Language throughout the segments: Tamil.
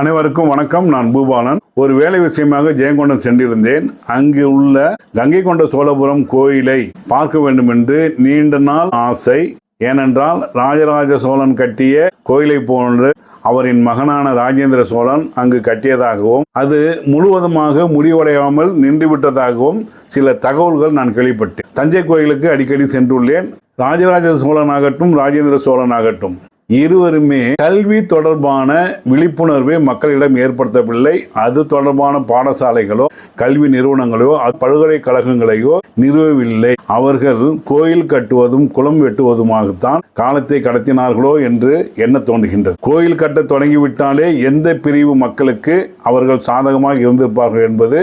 அனைவருக்கும் வணக்கம். நான் பூபாலன். ஒரு வேலை விஷயமாக ஜெயங்கொண்டம் சென்றிருந்தேன். அங்கு உள்ள கங்கை கொண்ட சோழபுரம் கோயிலை பார்க்க வேண்டும் என்று நீண்ட நாள் ஆசை. ஏனென்றால் ராஜராஜ சோழன் கட்டிய கோயிலை போன்று அவரின் மகனான ராஜேந்திர சோழன் அங்கு கட்டியதாகவும் அது முழுவதுமாக முடிவடையாமல் நின்றுவிட்டதாகவும் சில தகவல்கள் நான் கேள்விப்பட்டேன். தஞ்சை கோயிலுக்கு அடிக்கடி சென்றுள்ளேன். ராஜராஜ சோழன் ஆகட்டும் ராஜேந்திர சோழன் ஆகட்டும் இருவருமே கல்வி தொடர்பான விழிப்புணர்வை மக்களிடம் ஏற்படுத்தவில்லை. அது தொடர்பான பாடசாலைகளோ கல்வி நிறுவனங்களோ பல்கலைக்கழகங்களையோ நிறுவவில்லை. அவர்கள் கோயில் கட்டுவதும் குளம் வெட்டுவதுமாகத்தான் காலத்தை கடத்தினார்களோ என்று எண்ண தோன்றுகின்றது? கோயில் கட்ட தொடங்கிவிட்டாலே எந்த பிரிவு மக்களுக்கு அவர்கள் சாதகமாக இருந்திருப்பார்கள் என்பது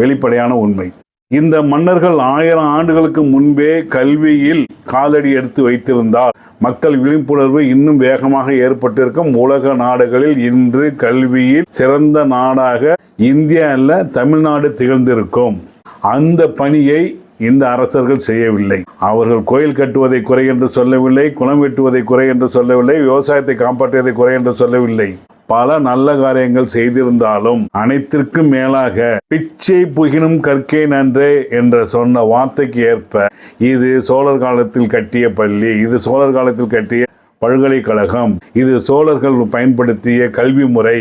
வெளிப்படையான உண்மை. இந்த மன்னர்கள் ஆயிரம் ஆண்டுகளுக்கு முன்பே கல்வியில் காலடி எடுத்து வைத்திருந்தால் மக்கள் விழிப்புணர்வு இன்னும் வேகமாக ஏற்பட்டிருக்கும். உலக நாடுகளில் இன்று கல்வியில் சிறந்த நாடாக இந்தியா அல்ல தமிழ்நாடு திகழ்ந்திருக்கும். அந்த பணியை இந்த அரசர்கள் செய்யவில்லை. அவர்கள் கோயில் கட்டுவதை குறை என்று சொல்லவில்லை குளம் வெட்டுவதை குறை என்று சொல்லவில்லை விவசாயத்தை காப்பாற்றுவதை குறை என்று சொல்லவில்லை. பல நல்ல காரியங்கள் செய்திருந்தாலும் அனைத்திற்கும் மேலாக பிச்சை புகினும் கற்கே நன்றே என்ற சொன்ன வார்த்தைக்கு ஏற்ப இது சோழர் காலத்தில் கட்டிய பள்ளி இது சோழர் காலத்தில் கட்டிய பல்கலைக்கழகம் இது சோழர்கள் பயன்படுத்திய கல்வி முறை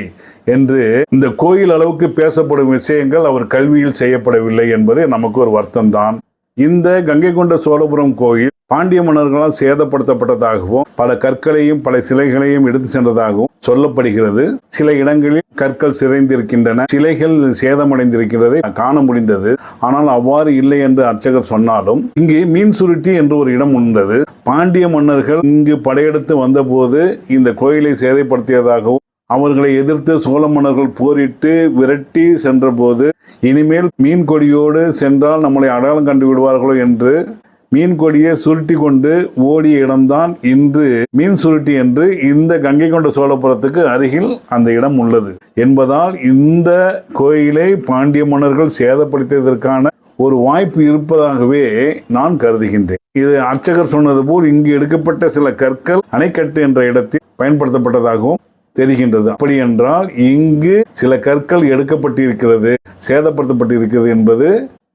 என்று இந்த கோயில் அளவுக்கு பேசப்படும் விஷயங்கள் அவர் கல்வியில் செய்யப்படவில்லை என்பது நமக்கு ஒரு வருத்தம் தான் இந்த கங்கை கொண்ட சோழபுரம் கோயில் பாண்டிய மன்னர்களால் சேதப்படுத்தப்பட்டதாகவும் பல கற்களையும் பல சிலைகளையும் எடுத்து சென்றதாகவும் சொல்லப்படுகிறது. சில இடங்களில் கற்கள் சிதைந்திருக்கின்றன. சிலைகள் சேதமடைந்திருக்கிறதை காண முடிந்தது. ஆனால் அவ்வாறு இல்லை என்று அர்ச்சகர் சொன்னாலும் இங்கே மீன் சுருட்டி என்று ஒரு இடம் உண்டது. பாண்டிய மன்னர்கள் இங்கு படையெடுத்து வந்தபோது இந்த கோயிலை சேதைப்படுத்தியதாகவும் அவர்களை எதிர்த்து சோழ மன்னர்கள் போரிட்டு விரட்டி சென்றபோது இனிமேல் மீன் கொடியோடு சென்றால் நம்மளை அடையாளம் கண்டு விடுவார்களோ என்று மீன் கொடியை சுருட்டி கொண்டு ஓடிய இடம்தான் இன்று மீன் சுருட்டி என்று இந்த கங்கை கொண்ட சோழபுரத்துக்கு அருகில் அந்த இடம் உள்ளது என்பதால் இந்த கோயிலை பாண்டிய மன்னர்கள் சேதப்படுத்தியதற்கான ஒரு வாய்ப்பு இருப்பதாகவே நான் கருதுகின்றேன். இது அர்ச்சகர் சொன்னது போல் இங்கு எடுக்கப்பட்ட சில கற்கள் அணைக்கட்டு என்ற இடத்தில் பயன்படுத்தப்பட்டதாகவும் தெரிகின்றது. அப்படி என்றால் இங்கு சில கற்கள் எடுக்கப்பட்டிருக்கிறது சேதப்படுத்தப்பட்டிருக்கிறது என்பது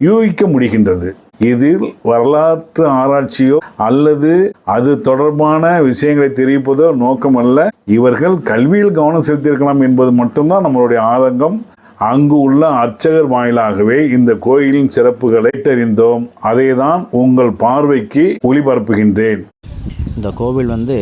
யூகிக்க முடிகின்றது. இதில் வரலாற்று ஆராய்ச்சியோ அல்லது அது தொடர்பான விஷயங்களை தெரிவிப்பதோ நோக்கம் அல்ல. இவர்கள் கல்வியில் கவனம் செலுத்தியிருக்கலாம் என்பது மட்டும்தான் நம்மளுடைய ஆதங்கம். அங்கு உள்ள அர்ச்சகர் வாயிலாகவே இந்த கோயிலின் சிறப்புகளை தெரிந்தோம். அதை தான் உங்கள் பார்வைக்கு ஒளிபரப்புகின்றேன். இந்த கோவில் வந்து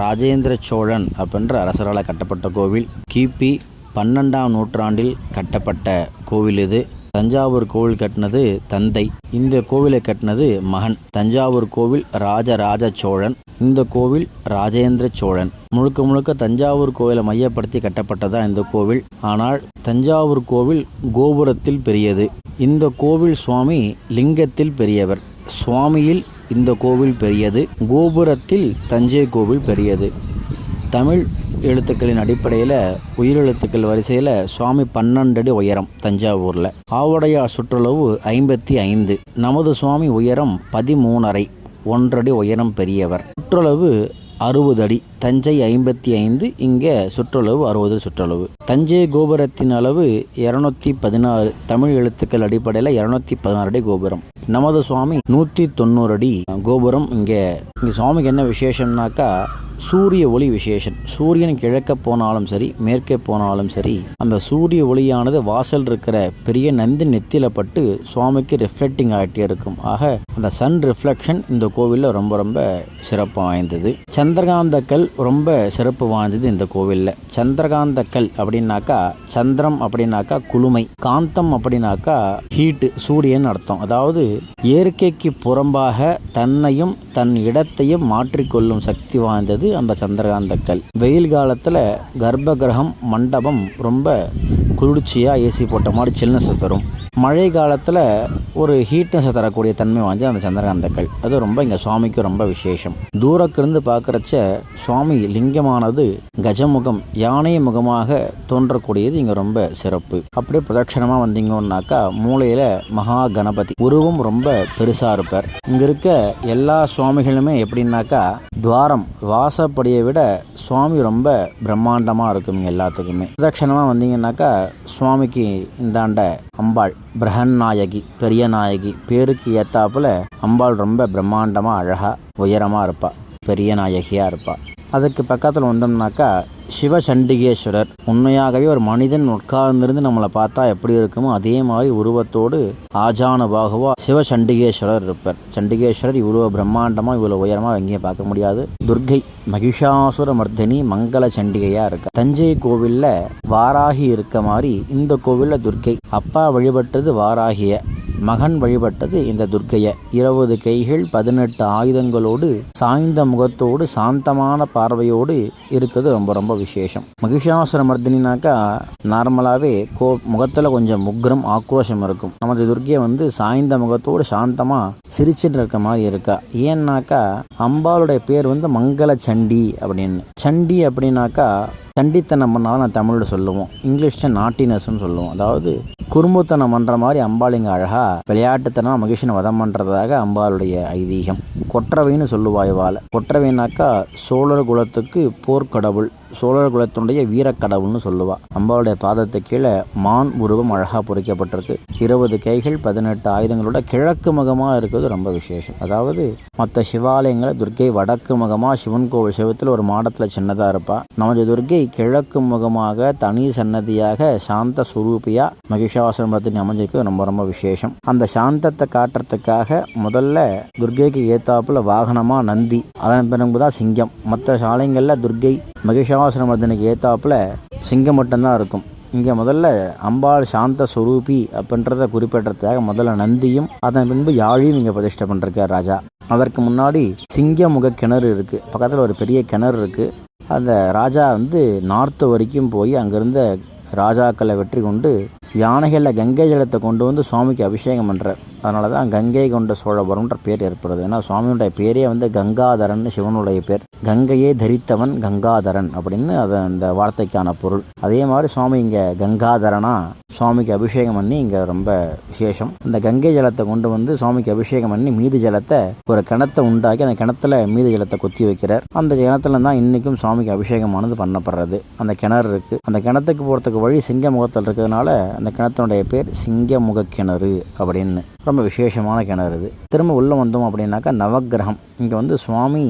ராஜேந்திர சோழன் அப்படின்ற அரசரால் கட்டப்பட்ட கோவில். கிபி பன்னெண்டாம் நூற்றாண்டில் கட்டப்பட்ட கோவில் இது. தஞ்சாவூர் கோவில் கட்டினது தந்தை. இந்த கோவிலை கட்டினது மகன். தஞ்சாவூர் கோவில் ராஜராஜ சோழன். இந்த கோவில் ராஜேந்திர சோழன். முழுக்க முழுக்க தஞ்சாவூர் கோவிலை மையப்படுத்தி கட்டப்பட்டதா இந்த கோவில். ஆனால் தஞ்சாவூர் கோவில் கோபுரத்தில் பெரியது. இந்த கோவில் சுவாமி லிங்கத்தில் பெரியவர். சுவாமியில் இந்த கோவில் பெரியது. கோபுரத்தில் தஞ்சை கோவில் பெரியது. தமிழ் எழுத்துக்களின் அடிப்படையில் உயிரெழுத்துக்கள் வரிசையில் சுவாமி பன்னெண்டு அடி உயரம் தஞ்சாவூரில். ஆவுடையார் சுற்றளவு ஐம்பத்தி ஐந்து. நமது சுவாமி உயரம் பதிமூணரை. ஒன்றடி உயரம் பெரியவர். சுற்றளவு அறுபது அடி தஞ்சை ஐம்பத்தி ஐந்து இங்கே சுற்றளவு அறுபது சுற்றளவு. தஞ்சை கோபுரத்தின் அளவு இரநூத்தி பதினாறு. தமிழ் எழுத்துக்கள் அடிப்படையில் இரநூத்தி பதினாறு அடி கோபுரம். நமது சுவாமி நூற்றி தொண்ணூறு அடி கோபுரம் இங்கே. இங்கே சுவாமிக்கு என்ன விசேஷம்னாக்கா சூரிய ஒளி விசேஷம் சூரியன் கிழக்க போனாலும் சரி மேற்கே போனாலும் சரி அந்த சூரிய ஒளியானது வாசல் இருக்கிற பெரிய நந்தி நெத்தியில பட்டு சுவாமிக்கு ரிஃப்ளெக்டிங் ஆகிட்டே இருக்கும். ஆக அந்த சன் ரிஃப்ளெக்ஷன் இந்த கோவிலில் ரொம்ப ரொம்ப சிறப்பு வாய்ந்தது. சந்திரகாந்த கல் ரொம்ப சிறப்பு வாய்ந்தது இந்த கோவிலில். சந்திரகாந்த கல் அப்படின்னாக்கா சந்திரம் அப்படின்னாக்கா குளுமை காந்தம் அப்படின்னாக்கா ஹீட்டு சூரியன் அர்த்தம். அதாவது இயற்கைக்கு புறம்பாக தன்னையும் தன் இடத்தையும் மாற்றிக்கொள்ளும் சக்தி வாய்ந்தது அந்த சந்திரகாந்த கல் வெயில் காலத்தில் கர்ப்பகிரகம் மண்டபம் ரொம்ப குளிர்ச்சியாக ஏசி போட்ட மாதிரி சில்னஸை தரும். மழை காலத்தில் ஒரு ஹீட்னஸை தரக்கூடிய தன்மை வாய்ந்த அந்த சந்திரகாந்தக்கள் அது ரொம்ப இங்கே சுவாமிக்கு ரொம்ப விசேஷம். தூரக்கிருந்து பார்க்குறச்ச சுவாமி லிங்கமானது கஜமுகம் யானை முகமாக தோன்றக்கூடியது இங்கே ரொம்ப சிறப்பு. அப்படியே பிரதட்சணமாக வந்தீங்கன்னாக்கா மூலையில் மகா கணபதி. உருவம் ரொம்ப பெருசாக இருப்பார். இங்கே இருக்க எல்லா சுவாமிகளுமே எப்படின்னாக்கா துவாரம் வாசப்படியை விட சுவாமி ரொம்ப பிரம்மாண்டமாக இருக்கும் எல்லாத்துக்குமே. பிரதட்சணமாக வந்தீங்கன்னாக்கா சுவாமிக்கு இந்தாண்ட அம்பாள் பிரஹன் நாயகி பெரிய நாயகி பேருக்கு ஏத்தாப்புல அம்பாள் ரொம்ப பிரம்மாண்டமாக அழகாக உயரமாக இருப்பா பெரிய நாயகியாக இருப்பா. அதுக்கு பக்கத்தில் வந்தோம்னாக்கா சிவசண்டிகேஸ்வரர் உண்மையாகவே ஒரு மனிதன் உட்கார்ந்திருந்து நம்மளை பார்த்தா எப்படி இருக்குமோ அதே மாதிரி உருவத்தோடு ஆஜான சிவ சிவசண்டிகேஸ்வரர் இருப்பார். சண்டிகேஸ்வரர் இவ்வளோ பிரம்மாண்டமாக இவ்வளோ உயரமாக எங்கேயும் பார்க்க முடியாது. துர்கை மகிஷாசுர மர்தினி மங்கள சண்டிகையாக இருக்கா. தஞ்சை கோவிலில் வாராகி இருக்க மாதிரி இந்த கோவிலில் துர்க்கை. அப்பா வழிபட்டது வாராகிய. மகன் வழிபட்டது இந்த துர்க்கையை. இருபது கைகள் பதினெட்டு ஆயுதங்களோடு சாய்ந்த முகத்தோடு சாந்தமான பார்வையோடு இருக்கிறது ரொம்ப ரொம்ப விசேஷம். மகிஷாசுர மர்தினாக்கா நார்மலாகவே கோ முகத்தில் கொஞ்சம் முக்ரம் ஆக்ரோஷம் இருக்கும். நமது துர்க்கையை வந்து சாய்ந்த முகத்தோடு சாந்தமாக சிரிச்சுட்டு இருக்க மாதிரி இருக்கா. ஏன்னாக்கா அம்பாளுடைய பேர் வந்து மங்கள சண்டி அப்படின்னு. சண்டி அப்படின்னாக்கா சண்டித்தனம் பண்ணாலும் நான் தமிழில் சொல்லுவோம். இங்கிலீஷில் நாட்டினஸ்ன்னு சொல்லுவோம். அதாவது குறும்புத்தனம் பண்ணுற மாதிரி அம்பாள் இங்கே அழகாக விளையாட்டுத்தனம் மகிஷனை வதம் பண்ணுறதாக அம்பாளுடைய ஐதீகம். கொற்றவைன்னு சொல்லுவாய் வாழ கொற்றவைனாக்கா சோழர் குலத்துக்கு போர்க்கடவுள். சோழர் குலத்தினுடைய வீரக்கடவுள்னு சொல்லுவா. அம்பாளுடைய பாதத்து கீழே மான் உருவம் அழகாக பொறிக்கப்பட்டிருக்கு. இருபது கைகள் பதினெட்டு ஆயுதங்களோட கிழக்கு முகமாக இருக்கிறது ரொம்ப விசேஷம். அதாவது மற்ற சிவாலயங்களை துர்க்கை வடக்கு முகமாக சிவன் கோவில் சிவத்தில் ஒரு மாடத்தில் சின்னதாக இருப்பா. நமது துர்க்கை கிழக்கு முகமாக தனி சன்னதியாக சாந்த சுரூபியா மகிஷாசிரமத்தின் அமைஞ்சிருக்கு ரொம்ப ரொம்ப விசேஷம். அந்த சாந்தத்தை காட்டுறதுக்காக முதல்ல துர்க்கைக்கு ஏத்தாப்புல வாகனமாக நந்தி அதன் பிறகுதான் சிங்கம். மற்ற சாலைங்களில் துர்க்கை மகிஷாசுரமர்தனுக்கு ஏத்தாப்புல சிங்கம் மட்டும்தான் இருக்கும். இங்கே முதல்ல அம்பாள் சாந்த சுரூபி அப்படின்றத குறிப்பிட்றதுக்காக முதல்ல நந்தியும் அதன் பின்பு யாழையும் இங்கே பிரதிஷ்டை பண்ணிருக்கார் ராஜா. அதற்கு முன்னாடி சிங்க முக கிணறு இருக்குது பக்கத்தில் ஒரு பெரிய கிணறு இருக்குது அந்த ராஜா வந்து நார்த்து வரைக்கும் போய் அங்கேருந்த ராஜாக்களை வெற்றி கொண்டு யானைகளில் கங்கை ஜலத்தை கொண்டு வந்து சுவாமிக்கு அபிஷேகம் பண்ணுறார் அதனால தான் கங்கை கொண்ட சோழபுரம்ன்ற பேர் ஏற்படுது. ஏன்னா சுவாமியுடைய பேரே வந்து கங்காதரன் சிவனுடைய பேர். கங்கையே தரித்தவன் கங்காதரன் அப்படின்னு அது அந்த வார்த்தைக்கான பொருள். அதே மாதிரி சுவாமி இங்கே கங்காதரனா சுவாமிக்கு அபிஷேகம் பண்ணி இங்கே ரொம்ப விசேஷம். இந்த கங்கை ஜலத்தை கொண்டு வந்து சுவாமிக்கு அபிஷேகம் பண்ணி மீதி ஜலத்தை ஒரு கிணத்தை உண்டாக்கி அந்த கிணத்துல மீதி ஜலத்தை கொத்தி வைக்கிறார். அந்த கிணத்துல தான் இன்றைக்கும் சுவாமிக்கு அபிஷேகமானது பண்ணப்படுறது. அந்த கிணறு இருக்குது அந்த கிணத்துக்கு போகிறதுக்கு வழி சிங்க முகத்தில் இருக்கிறதுனால அந்த கிணத்தினுடைய பேர் சிங்கமுக கிணறு அப்படின்னு. ரொம்ப விசேஷமான கிணறு இது திரும்ப உள்ளே வந்தோம் அப்படின்னாக்கா நவக்கிரகம். இங்கே வந்து சுவாமி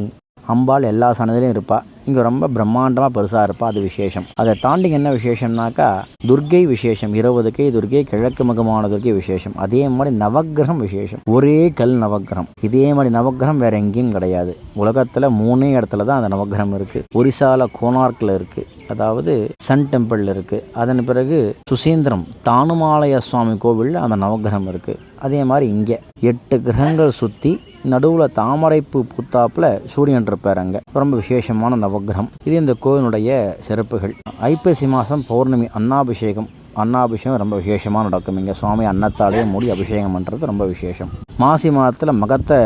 அம்பாள் எல்லா சன்னதிலையும் இருப்பாள் இங்கே ரொம்ப பிரம்மாண்டமாக பெருசாக இருப்பா அது விசேஷம். அதை தாண்டி என்ன விசேஷம்னாக்கா துர்க்கை விசேஷம் இருபதுக்கை துர்கை துர்க்கை கிழக்கு முகமான துர்கை விசேஷம். அதே மாதிரி நவக்கிரகம் விசேஷம். ஒரே கல் நவக்கிரகம். இதே மாதிரி நவக்கிரகம் வேற எங்கேயும் கிடையாது. உலகத்தில் மூணே இடத்துல தான் அந்த நவக்கிரகம் இருக்குது ஒரிசால கோனார்க்கில் இருக்குது அதாவது சன் டெம்பிளில் இருக்குது அதன் பிறகு சுசீந்திரம் தானுமாலய சுவாமி கோவிலில் அந்த நவக்கிரகம் இருக்குது அதே மாதிரி இங்கே எட்டு கிரகங்கள் சுற்றி நடுவில் தாமரைப்பூ பூத்தாப்பில் சூரியன் இருப்பார் அங்கே. ரொம்ப விசேஷமான நவகிரகம் இது இந்த கோவிலுடைய சிறப்புகள். ஐப்பசி மாதம் பௌர்ணமி அன்னாபிஷேகம். அன்னாபிஷேகம் ரொம்ப விசேஷமாக நடக்கும். இங்கே சுவாமி அன்னத்தாலேயே மூடி அபிஷேகம் பண்ணுறது ரொம்ப விசேஷம். மாசி மாதத்தில் மகத்தை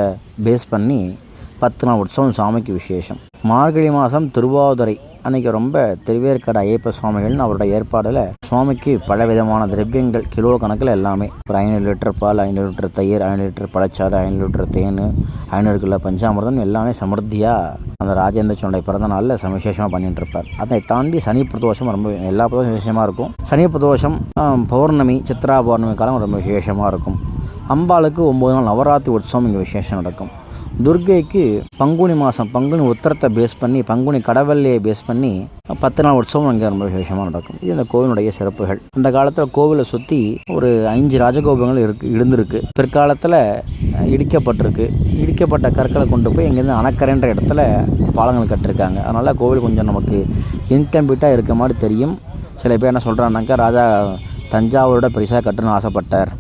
பேஸ் பண்ணி பத்து நாள் உற்சவம் சுவாமிக்கு விசேஷம். மார்கழி மாதம் திருவாதுரை அன்னைக்கு ரொம்ப திருவேற்காடு ஐயப்ப சுவாமிகள்னு அவரோட ஏற்பாடில் சுவாமிக்கு பல விதமான திரவியங்கள் கிலோ கணக்கில் எல்லாமே. ஒரு ஐநூறு லிட்டர் பால் ஐநூறு லிட்டர் தயிர் ஐநூறு லிட்டர் பழச்சாறு ஐநூறு லிட்டர் தேன் ஐநூறு கிலோ பஞ்சாமிரதம் எல்லாமே சமர்த்தியாக அந்த ராஜேந்திர சோனுடைய பிறந்த நாளில் சமவிசேஷமாக பண்ணிட்டு இருப்பார். அதை தாண்டி சனி பிரதோஷம் ரொம்ப எல்லா பிரதோஷம் விசேஷமாக இருக்கும். சனி பிரதோஷம் பௌர்ணமி சித்ரா பௌர்ணமி காலம் ரொம்ப விசேஷமாக இருக்கும். அம்பாளுக்கு ஒம்பது நாள் நவராத்திரி உற்சவம் இங்கே விசேஷம் நடக்கும். துர்க்கைக்கு பங்குனி மாதம் பங்குனி உத்தரத்தை பேஸ் பண்ணி பங்குனி கடவல்லையை பேஸ் பண்ணி பத்து நாள் உற்சவம் அங்கே ரொம்ப விசேஷமாக நடக்கும். இது இந்த கோவிலுடைய சிறப்புகள். அந்த காலத்தில் கோவிலை சுற்றி ஒரு அஞ்சு ராஜகோபுரங்கள் இருக்கு இருந்திருக்கு. பிற்காலத்தில் இடிக்கப்பட்டிருக்கு. இடிக்கப்பட்ட கற்களை கொண்டு போய் இங்கேருந்து அணக்கரைன்ற இடத்துல பாலங்கள் கட்டிருக்காங்க. அதனால் கோவில் கொஞ்சம் நமக்கு இன்கம்ப்ளீட்டாக இருக்க மாதிரி தெரியும். சில பேர் என்ன சொல்கிறாங்கனாக்கா ராஜா தஞ்சாவூரோட பெருசாக கட்டணும்னு ஆசைப்பட்டார்.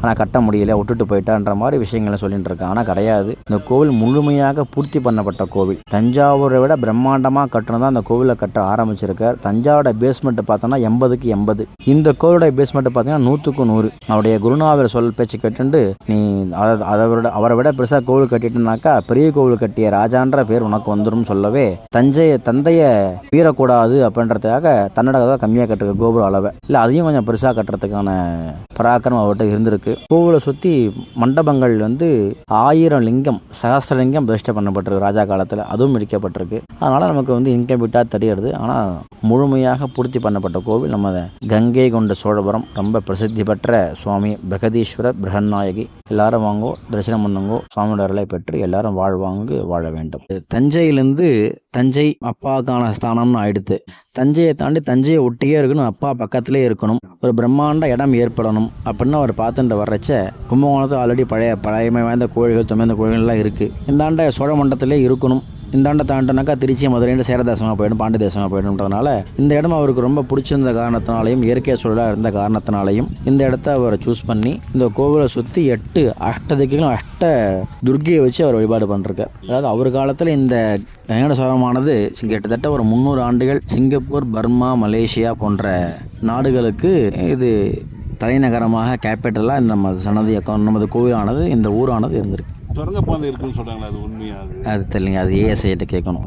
ஆனால் கட்ட முடியல விட்டுட்டு போயிட்டான்ற மாதிரி விஷயங்களை சொல்லிட்டு இருக்கேன் ஆனால் கிடையாது. இந்த கோவில் முழுமையாக பூர்த்தி பண்ணப்பட்ட கோவில். தஞ்சாவூரை விட பிரம்மாண்டமாக கட்டணும் அந்த கோவிலை கட்ட ஆரம்பிச்சிருக்கார். தஞ்சாவோட பேஸ்மெண்ட் பார்த்தோன்னா எண்பதுக்கு எண்பது. இந்த கோவிலோட பேஸ்மெண்ட் பார்த்தீங்கன்னா நூற்றுக்கு நூறு. அவருடைய குருநாதர் சொல் பேச்சு கேட்டுண்டு நீ அதை விட அவரை விட பெருசாக கோவில் கட்டிட்டுனாக்கா பெரிய கோவில் கட்டிய ராஜான்ற பேர் உனக்கு வந்துடும் சொல்லவே தஞ்சையை தந்தையை வீரக்கூடாது அப்படின்றதுக்காக தன்னோட தான் கம்மியாக கட்டுருக்கு கோபுர அளவை. இல்லை அதையும் கொஞ்சம் பெருசாக கட்டுறதுக்கான பராக்கிரம் அவர்கிட்ட இருந்திருக்கு கோவிலை சுற்றி மண்டபங்கள் வந்து ஆயிரம் லிங்கம் சகஸ்ரலிங்கம் பிரதிஷ்டை பண்ணப்பட்டிருக்கு ராஜா காலத்தில். அதுவும் இடிக்கப்பட்டிருக்கு அதனால் நமக்கு வந்து இன்கம்பிட்டாக தெரியுது ஆனால் முழுமையாக பூர்த்தி பண்ணப்பட்ட கோவில் நம்ம கங்கை கொண்ட சோழபுரம். ரொம்ப பிரசித்தி பெற்ற சுவாமி பிரகதீஸ்வரர் பிரகநாயகி. எல்லாரும் வாங்கோ தரிசனம் பண்ணுங்கோ. சுவாமியோட அருளை பெற்று எல்லாரும் வாழ்வாங்க வாழ வேண்டும். தஞ்சையிலேருந்து தஞ்சை அப்பாவுக்கான ஸ்தானம்னு ஆயிடுத்து. தஞ்சையை தாண்டி தஞ்சையை ஒட்டியே இருக்கணும் அப்பா பக்கத்திலே இருக்கணும். ஒரு பிரம்மாண்ட இடம் ஏற்படணும் அப்படின்னு அவர் பார்த்துட்டு வர்றச்ச கும்பகோணத்தில் ஆல்ரெடி பழைய பழையமை வாய்ந்த கோயில்கள் தொமைந்த கோயில்கள்லாம் இருக்குது இந்த ஆண்ட சோழ மண்டலத்திலே இருக்கணும். இந்தாண்டை தாண்டனாக்கா தாண்டினாக்கா திருச்சி மதுரைன்னு சேரதேசமாக போயிடும் பாண்டி தேசமாக போயிடும்ன்றதுனால இந்த இடம் அவருக்கு ரொம்ப பிடிச்சிருந்த காரணத்தினாலையும் இயற்கை சூழலாக இருந்த காரணத்தினாலையும் இந்த இடத்த அவர் சூஸ் பண்ணி இந்த கோவிலை சுற்றி எட்டு அஷ்டதிக்கும் அஷ்ட துர்கையை வச்சு அவர் வழிபாடு பண்ணிருக்கார் அதாவது அவர் காலத்தில் இந்த வெங்கட சோழமானது கிட்டத்தட்ட ஒரு முந்நூறு ஆண்டுகள் சிங்கப்பூர் பர்மா மலேசியா போன்ற நாடுகளுக்கு இது தலைநகரமாக கேபிட்டலாக இந்த நம்ம சன்னதி நமது கோவிலானது இந்த ஊரானது இருந்திருக்கு. சுரங்கப்பாதை இருக்குன்னு சொல்றாங்களா அது உண்மையா அது? தெரியல அது ஏஎஸ்ஐட்ட கேட்கணும்.